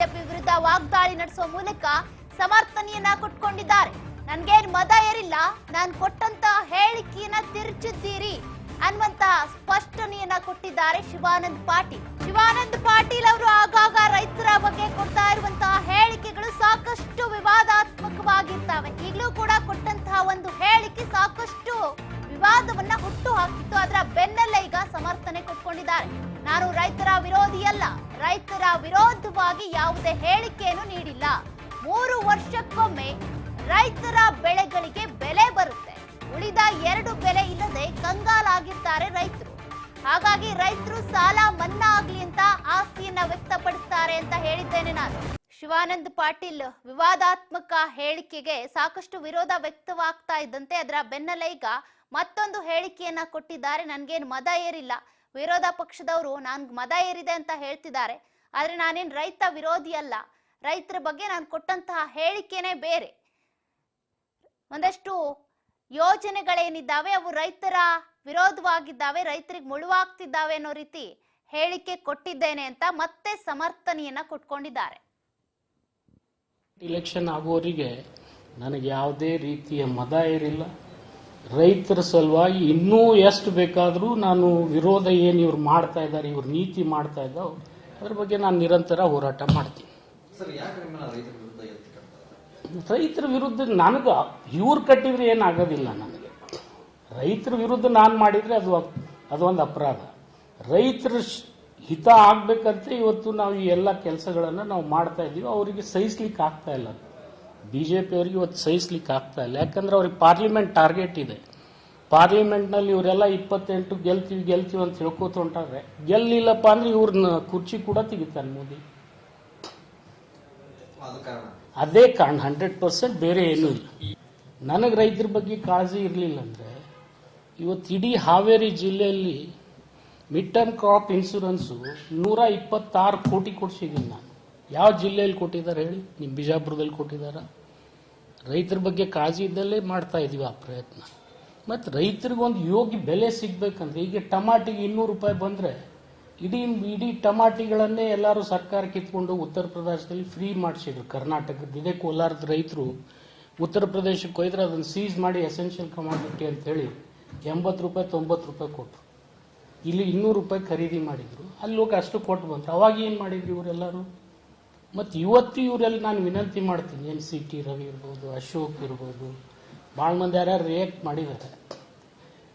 BJP ವಿರುದ್ಧ ವಾಗ್ದಾಳಿ ನಡೆಸುವ ಮೂಲಕ ಸಮರ್ಥನೆಯನ್ನ ಕೊಟ್ಕೊಂಡಿದ್ದಾರೆ. ನನ್ಗೇನ್ ಮದ ಏರಿಲ್ಲ, ನಾನ್ ಕೊಟ್ಟಂತ ಹೇಳಿಕೆಯನ್ನ ತಿರುಚಿದ್ದೀರಿ ಅನ್ನುವಂತ ಸ್ಪಷ್ಟನೆಯನ್ನ ಕೊಟ್ಟಿದ್ದಾರೆ ಶಿವಾನಂದ್ ಪಾಟೀಲ್. ಶಿವಾನಂದ್ ಪಾಟೀಲ್ ಅವರು ಆಗಾಗ ರೈತರ ಬಗ್ಗೆ ಕೊಡ್ತಾ ಇರುವಂತಹ ಹೇಳಿಕೆಗಳು ಸಾಕಷ್ಟು ವಿವಾದಾತ್ಮಕವಾಗಿರ್ತವೆ. ಈಗಲೂ ಕೂಡ ಕೊಟ್ಟಂತಹ ಒಂದು ಹೇಳಿಕೆ ಸಾಕಷ್ಟು ವಿವಾದವನ್ನ ಹುಟ್ಟು ಹಾಕಿತ್ತು. ಅದರ ಸಮರ್ಥನೆ ವಿರೋಧಿ ರೈತರ ವಿರೋಧಿಯಲ್ಲ ರೈತರ ವಿರೋಧವಾಗಿ ಯಾವುದೇ ಹೇಳಿಕೆಯನ್ನು ನೀಡಿಲ್ಲ. ಮೂರು ವರ್ಷಕ್ಕೊಮ್ಮೆ ರೈತರ ಬೆಳೆಗಳಿಗೆ ಬೆಲೆ ಬರುತ್ತೆ. ಉಳಿದ ಎರಡು ಬೆಲೆ ಇಲ್ಲದೆ ಕಂಗಾಲಾಗಿರ್ತಾರೆ ರೈತರು. ಹಾಗಾಗಿ ರೈತರು ಸಾಲ ಮನ್ನಾ ಆಗ್ಲಿ ಅಂತ ಆಸ್ತಿಯನ್ನ ವ್ಯಕ್ತಪಡಿಸ್ತಾರೆ ಅಂತ ಹೇಳಿದ್ದೇನೆ ನಾನು. ಶಿವಾನಂದ್ ಪಾಟೀಲ್ ವಿವಾದಾತ್ಮಕ ಹೇಳಿಕೆಗೆ ಸಾಕಷ್ಟು ವಿರೋಧ ವ್ಯಕ್ತವಾಗ್ತಾ ಇದ್ದಂತೆ ಅದರ ಬೆನ್ನಲ್ಲೇ ಮತ್ತೊಂದು ಹೇಳಿಕೆಯನ್ನ ಕೊಟ್ಟಿದ್ದಾರೆ. ನನ್ಗೇನು ಮದ ಏರಿಲ್ಲ. ವಿರೋಧ ಪಕ್ಷದವರು ನನ್ಗೆ ಮದ ಏರಿದೆ ಅಂತ ಹೇಳ್ತಿದ್ದಾರೆ. ಆದ್ರೆ ನಾನೇನ್ ರೈತ ವಿರೋಧಿ ಅಲ್ಲ. ರೈತರ ಬಗ್ಗೆ ನಾನು ಕೊಟ್ಟಂತಹ ಹೇಳಿಕೆನೇ ಬೇರೆ. ಒಂದಷ್ಟು ಯೋಜನೆಗಳೇನಿದ್ದಾವೆ ಅವು ರೈತರ ವಿರೋಧವಾಗಿದ್ದಾವೆ, ರೈತರಿಗೆ ಮುಳುವಾಗ್ತಿದ್ದಾವೆ ಅನ್ನೋ ರೀತಿ ಹೇಳಿಕೆ ಕೊಟ್ಟಿದ್ದೇನೆ ಅಂತ ಮತ್ತೆ ಸಮರ್ಥನೆಯನ್ನ ಕೊಟ್ಕೊಂಡಿದ್ದಾರೆ. ಇಲೆಕ್ಷನ್ ಆಗುವವರಿಗೆ ನನಗೆ ಯಾವುದೇ ರೀತಿಯ ಮದ ಇರಿಲ್ಲ ರೈತರ ಸಲುವಾಗಿ ಇನ್ನೂ ಎಷ್ಟು ಬೇಕಾದರೂ ನಾನು ವಿರೋಧ ಏನು ಇವ್ರು ಮಾಡ್ತಾ ಇದ್ದಾರೆ ಇವ್ರು ನೀತಿ ಮಾಡ್ತಾ ಇದ್ದಾವೆ ಅದ್ರ ಬಗ್ಗೆ ನಾನು ನಿರಂತರ ಹೋರಾಟ ಮಾಡ್ತೀನಿ. ರೈತರ ವಿರುದ್ಧ ನನಗೆ ಇವ್ರು ಕಟ್ಟಿದ್ರೆ ಏನಾಗೋದಿಲ್ಲ ನನಗೆ. ರೈತರ ವಿರುದ್ಧ ನಾನು ಮಾಡಿದರೆ ಅದು ಅದೊಂದು ಅಪರಾಧ. ರೈತರ ಹಿತ ಆಗಬೇಕಂತ ಇವತ್ತು ನಾವು ಈ ಎಲ್ಲ ಕೆಲಸಗಳನ್ನು ನಾವು ಮಾಡ್ತಾ ಇದ್ದೀವಿ ಅವರಿಗೆ ಸಹಿಸ್ಲಿಕ್ಕೆ ಆಗ್ತಾ ಇಲ್ಲ. ಬಿ ಜೆ ಅವರಿಗೆ ಇವತ್ತು ಸಹಿಸ್ಲಿಕ್ಕೆ ಆಗ್ತಾ ಇಲ್ಲ. ಯಾಕಂದ್ರೆ ಅವ್ರಿಗೆ ಪಾರ್ಲಿಮೆಂಟ್ ಟಾರ್ಗೆಟ್ ಇದೆ. ಪಾರ್ಲಿಮೆಂಟ್ನಲ್ಲಿ ಇವರೆಲ್ಲ ಇಪ್ಪತ್ತೆಂಟು ಗೆಲ್ತೀವಿ ಗೆಲ್ತೀವಿ ಅಂತ ಹೇಳ್ಕೋತ ಹೊಂಟಾರೆ ಗೆಲ್ಲಿಲ್ಲಪ್ಪ ಅಂದ್ರೆ ಇವ್ರನ್ನ ಕುರ್ಚಿ ಕೂಡ ತೆಗಿತಾನೆ ಮೋದಿ. ಅದು ಕಾರಣ ಅದೇ ಕಾರಣ ಹಂಡ್ರೆಡ್ ಪರ್ಸೆಂಟ್ ಬೇರೆ ಏನೂ ಇಲ್ಲ. ನನಗೆ ರೈತರ ಬಗ್ಗೆ ಕಾಳಜಿ ಇರಲಿಲ್ಲ ಅಂದರೆ ಇವತ್ತು ಇಡೀ ಹಾವೇರಿ ಜಿಲ್ಲೆಯಲ್ಲಿ ಮಿಡ್ ಟರ್ಮ್ ಕ್ರಾಪ್ ಇನ್ಶೂರೆನ್ಸು ನೂರ ಇಪ್ಪತ್ತಾರು ಕೋಟಿ ಕೊಡ್ಸಿದ್ದೀನಿ ನಾನು. ಯಾವ ಜಿಲ್ಲೆಯಲ್ಲಿ ಕೊಟ್ಟಿದ್ದಾರೆ ಹೇಳಿ? ನಿಮ್ಮ ಬಿಜಾಪುರದಲ್ಲಿ ಕೊಟ್ಟಿದ್ದಾರಾ? ರೈತರ ಬಗ್ಗೆ ಕಾಳಜಿ ಇದ್ದಲ್ಲೇ ಮಾಡ್ತಾ ಇದೀವಿ ಆ ಪ್ರಯತ್ನ. ಮತ್ತು ರೈತರಿಗೆ ಒಂದು ಯೋಗ್ಯ ಬೆಲೆ ಸಿಗ್ಬೇಕಂದ್ರೆ, ಈಗ ಟಮಾಟಿಗೆ ಇನ್ನೂರು ರೂಪಾಯಿ ಬಂದರೆ, ಇಡೀ ಇಡೀ ಟಮಾಟಿಗಳನ್ನೇ ಎಲ್ಲರೂ ಸರ್ಕಾರ ಕಿತ್ಕೊಂಡು ಉತ್ತರ ಪ್ರದೇಶದಲ್ಲಿ ಫ್ರೀ ಮಾಡಿಸಿದ್ರು. ಕರ್ನಾಟಕದ ಇದೇ ಕೋಲಾರದ ರೈತರು ಉತ್ತರ ಪ್ರದೇಶಕ್ಕೆ ಹೋಯ್ದ್ರೆ ಅದನ್ನು ಸೀಸ್ ಮಾಡಿ ಎಸೆನ್ಷಿಯಲ್ ಕಮಾಡಿಟಿ ಅಂತ ಹೇಳಿ ಎಂಬತ್ತು ರೂಪಾಯಿ, ತೊಂಬತ್ತು ರೂಪಾಯಿ ಕೊಟ್ಟರು ಇಲ್ಲಿ ಇನ್ನೂರು ರೂಪಾಯಿ ಖರೀದಿ ಮಾಡಿದ್ರು. ಅಲ್ಲಿ ಹೋಗಿ ಅಷ್ಟು ಕೊಟ್ಟು ಬಂದ್ರು. ಅವಾಗ ಏನು ಮಾಡಿದ್ರು ಇವರೆಲ್ಲರೂ? ಮತ್ತು ಇವತ್ತು ಇವರೆಲ್ಲ ನಾನು ವಿನಂತಿ ಮಾಡ್ತೀನಿ, ಎನ್ ಸಿ ಟಿ ರವಿ ಇರ್ಬೋದು, ಅಶೋಕ್ ಇರ್ಬೋದು ಭಾಳ ಮಂದಿ ಯಾರ್ಯಾರು ರಿಯಾಕ್ಟ್ ಮಾಡಿದ್ದಾರೆ.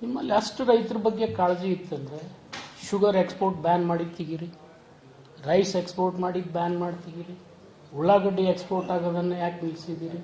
ನಿಮ್ಮಲ್ಲಿ ಅಷ್ಟು ರೈತರ ಬಗ್ಗೆ ಕಾಳಜಿ ಇತ್ತಂದ್ರೆ ಶುಗರ್ ಎಕ್ಸ್ಪೋರ್ಟ್ ಬ್ಯಾನ್ ಮಾಡಿ ತೆಗೀರಿ, ರೈಸ್ ಎಕ್ಸ್ಪೋರ್ಟ್ ಮಾಡಿ ಬ್ಯಾನ್ ಮಾಡಿ ತೆಗೀರಿ, ಉಳ್ಳಾಗಡ್ಡಿ ಎಕ್ಸ್ಪೋರ್ಟ್ ಆಗೋದನ್ನು ಯಾಕೆ ನಿಲ್ಲಿಸಿದ್ದೀರಿ